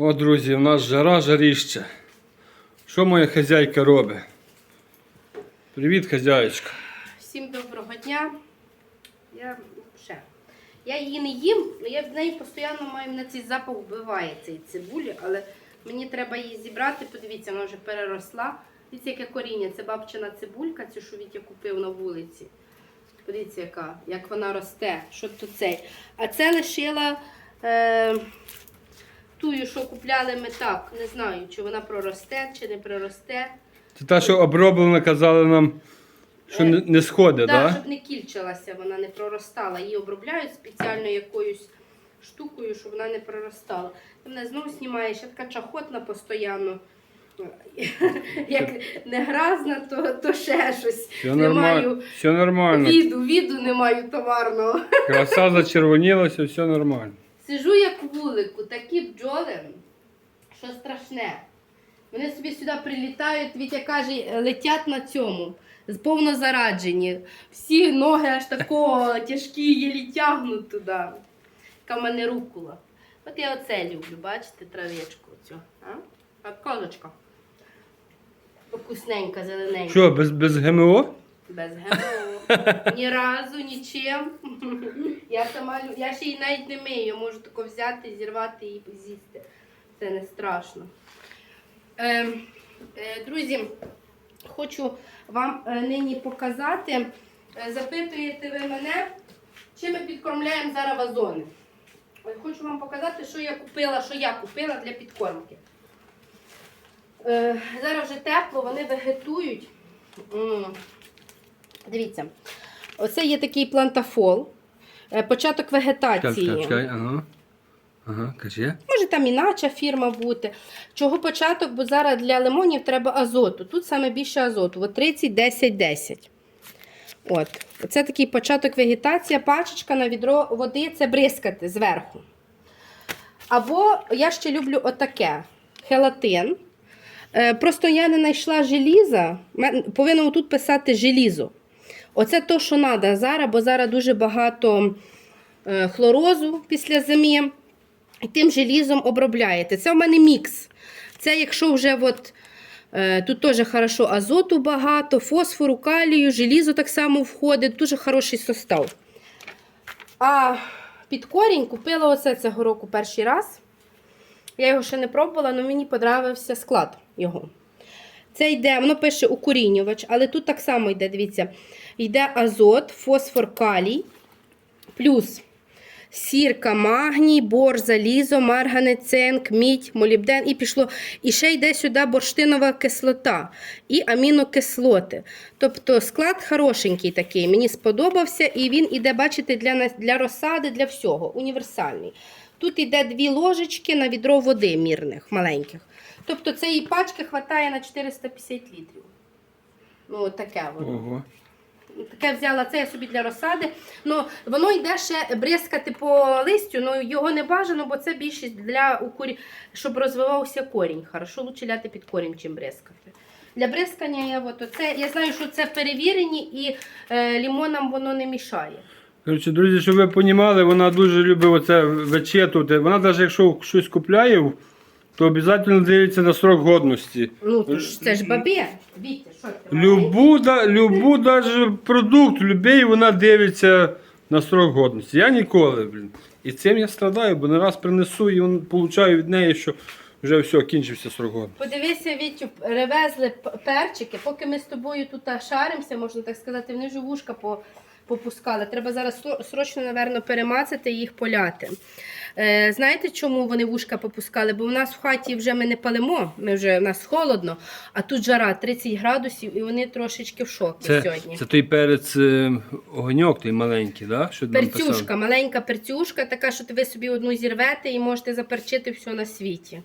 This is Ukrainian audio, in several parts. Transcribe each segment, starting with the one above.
О, друзі, у нас жара жаріще. Що моя хазяйка робить? Привіт, хазяєчка. Всім доброго дня. Я ще. Я її не їм, але я в неї постійно маю на цей запах вбиває цей цибулі, але мені треба її зібрати. Подивіться, вона вже переросла. Дивіться, яке коріння. Це бабчина цибулька, цю, що Вітя купив на вулиці. Подивіться, яка, як вона росте. Що тут цей? А це лишила е, тую, що купляли ми так. Не знаю, чи вона проросте, чи не проросте. Це та, що оброблена, казали нам, що не, не сходить, так? Да? щоб не кільчилася, вона не проростала. Її обробляють спеціально якоюсь штукою, щоб вона не проростала. Ти мене знову знімаєш, я така чахотна постійно. Як не гразна, то, то ще щось. Все не маю Все нормально. віду, віду не маю товарного. Краса зачервонілася, все нормально. Сижу як вулику, такі бджоли, що страшне. Вони собі сюди прилітають, Вітя каже, летять на цьому, повно зараджені. Всі ноги аж такого тяжкі, єлі тягнуть туди. Яка в мене рукула. От я оце люблю, бачите, травичку цю. А? А козочка. Вкусненька, зелененька. Що, без, без ГМО? Без ГМО. Ні разу, нічим. Я сама я ще й навіть не мию, можу тако взяти, зірвати і з'їсти. Це не страшно. Е, е, друзі, хочу вам е, нині показати. Е, запитуєте ви мене, чи ми підкормляємо зараз вазони. Хочу вам показати, що я купила, що я купила для підкормки. Е, зараз вже тепло, вони вегетують. Дивіться, оце є такий плантафол. Е, Початок вегетації. чекай, чекай, ага. Ага, кажи. Може там інача фірма бути. Чого початок, бо зараз для лимонів треба азоту. Тут саме більше азоту. От 30, 10, 10. От. Це такий початок вегетація, пачечка на відро води це бризкати зверху. Або я ще люблю отаке хелатин. Е, Просто я не знайшла желіза. Повинно тут писати желізо. Оце то, що треба зараз, бо зараз дуже багато е, хлорозу після зими. І тим желізом обробляєте. Це в мене мікс. Це якщо вже от, е, тут теж хорошо азоту багато, фосфору, калію, желізо так само входить, дуже хороший состав. А під корінь купила оце цього року перший раз. Я його ще не пробувала, але мені подобався склад його. Це йде, воно пише укорінювач, але тут так само йде, дивіться, йде азот, фосфор, калій, плюс сірка, магній, бор, залізо, марганець, цинк, мідь, молібден і пішло. І ще йде сюди бурштинова кислота і амінокислоти. Тобто склад хорошенький такий, мені сподобався, і він іде, бачите, для, для розсади, для всього, універсальний. Тут йде дві ложечки на відро води мірних, маленьких. Тобто цієї пачки вистачає на 450 літрів. Ну, таке воно. Ого. Таке взяла це я собі для розсади. Ну, воно йде ще бризкати по листю, ну його не бажано, бо це більшість для щоб розвивався корінь. Хорошо, лучше ляти під корінь, чим бризкати. Для бризкання я, от, оце, я знаю, що це перевірені і е, лімонам воно не мішає. Коротше, друзі, щоб ви розуміли, вона дуже любить оце вичитувати. Вона навіть якщо щось купляє, то обов'язково дивиться на срок годності. Ну, то ж, це ж бабе. Вітя, що ти? Любу, да, любу даже продукт, любий, вона дивиться на срок годності. Я ніколи, блін. І цим я страдаю, бо не раз принесу і он, получаю від неї, що вже все, кінчився срок годності. Подивися, Вітю, привезли п- перчики, поки ми з тобою тут шаримося, можна так сказати, вони вже вушка по, попускали. Треба зараз сро- срочно, напевно, перемацати і їх поляти. Е, знаєте, чому вони вушка попускали? Бо в нас в хаті вже ми не палимо, ми вже, в нас холодно, а тут жара 30 градусів, і вони трошечки в шокі Це, сьогодні. це той перець е, огоньок, той маленький, да? що Перцюшка, маленька перцюшка, така, що ви собі одну зірвете і можете заперчити все на світі.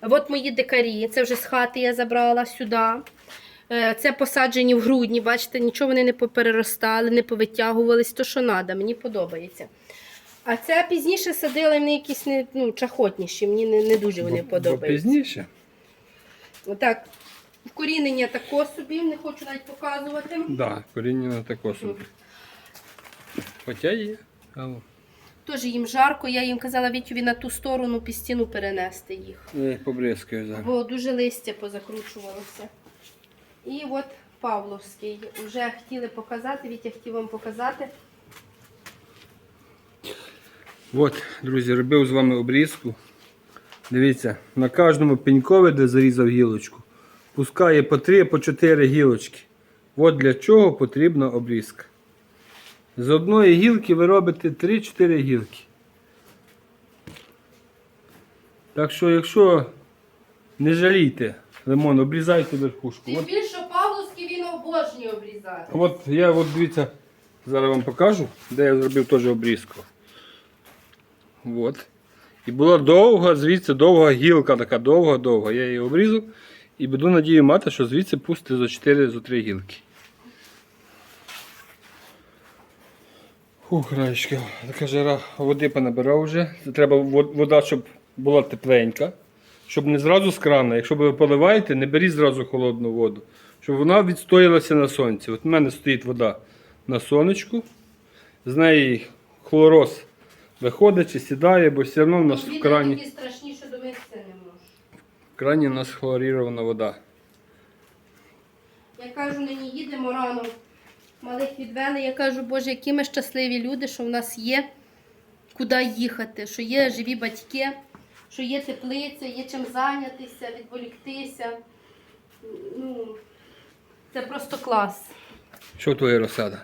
От мої дикарі, це вже з хати я забрала сюди. Е, Це посаджені в грудні, бачите, нічого вони не попереростали, не повитягувались, то що треба, мені подобається. А це пізніше садили вони якісь не, ну, чахотніші, мені не, не дуже вони Бо- бо подобаються. Пізніше. Отак, вкорінення тако собі, не хочу навіть показувати. Так, да, коріння на тако собі. Хоча є. Алло. Теж їм жарко, я їм казала Вітюві на ту сторону під стіну перенести їх. Я їх побризкаю зараз. Бо дуже листя позакручувалося. І от Павловський. Вже хотіли показати, Вітя хотів вам показати. От, друзі, робив з вами обрізку. Дивіться, на кожному пенькові, де зарізав гілочку, пускає по 3 по 4 гілочки. От для чого потрібна обрізка. З одної гілки ви робите 3-4 гілки. Так що, якщо не жалійте лимон, обрізайте верхушку. Тим От, більше Павловський він обожнює обрізати. от я от дивіться, зараз вам покажу, де я зробив теж обрізку. От. І була довга, звідси довга гілка, така довга-довга. Я її обрізав і буду надію мати, що звідси пусти за 4 за 3 гілки. Ух, краєчки, така жара, води понабирав вже. Треба вода, щоб була тепленька, щоб не зразу з крана. Якщо ви поливаєте, не беріть зразу холодну воду, щоб вона відстоялася на сонці. От у мене стоїть вода на сонечку, з неї хлороз виходить чи сідає, бо все одно в нас в крані, страшні, що не можу. в крані у нас хлорірована вода. Я кажу, нині їдемо рано. Малих відвели. Я кажу, Боже, які ми щасливі люди, що в нас є куди їхати, що є живі батьки, що є теплиця, є чим зайнятися, відволіктися. Ну, це просто клас. Що твоя розсада?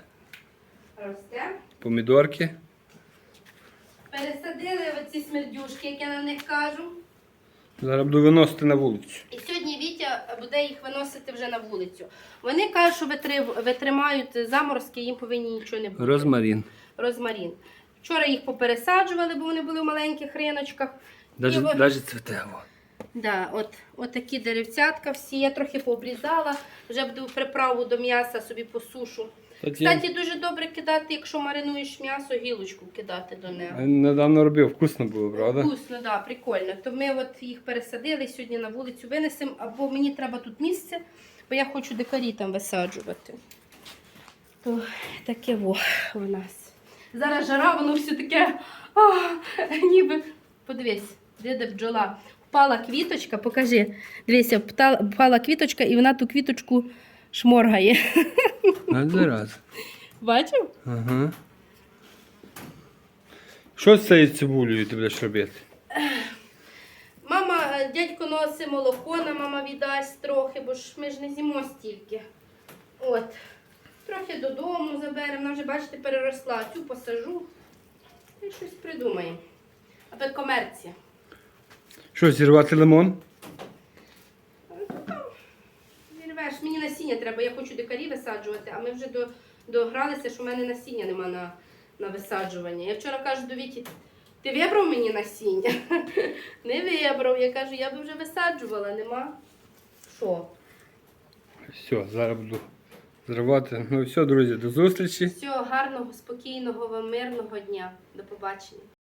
Росте. Помідорки. Оці смердюшки, як я на них кажу. Зараз буду виносити на вулицю. І сьогодні Вітя буде їх виносити вже на вулицю. Вони кажуть, що витримають заморозки, їм повинні нічого не бути. Розмарин. Розмарін. Вчора їх попересаджували, бо вони були в маленьких риночках. Даже, І от- даже. Да, от, от такі деревцятка всі. Я трохи пообрізала, вже буду приправу до м'яса собі посушу. Я Кстати, дуже добре кидати, якщо маринуєш м'ясо, гілочку кидати до нього. недавно робив, вкусно було, правда? Вкусно, да, прикольно. То ми от їх пересадили сьогодні на вулицю винесемо, або мені треба тут місце, бо я хочу дикарі там висаджувати. То таке во у нас. Зараз жара, воно все таке. А, ніби. Подивись, де де бджола. Впала квіточка, покажи. Дивися, впала квіточка і вона ту квіточку шморгає. А зараз. Бачив? Ага. Що з цією цибулею ти будеш робити? Мама, е, дядько носить молоко, на мама віддасть трохи, бо ж ми ж не з'їмо стільки. От. Трохи додому заберемо, вона вже, бачите, переросла. Цю посажу і щось придумаємо. А то комерція. Що, зірвати лимон? Зірвеш, мені насіння треба, я хочу дикарі висаджувати, а ми вже до, догралися, що в мене насіння нема на, на висаджування. Я вчора кажу до Віті, ти вибрав мені насіння? Не вибрав. Я кажу, я би вже висаджувала, нема. Що? Все, зараз буду зривати. Ну все, друзі, до зустрічі. Всього гарного, спокійного вам мирного дня. До побачення.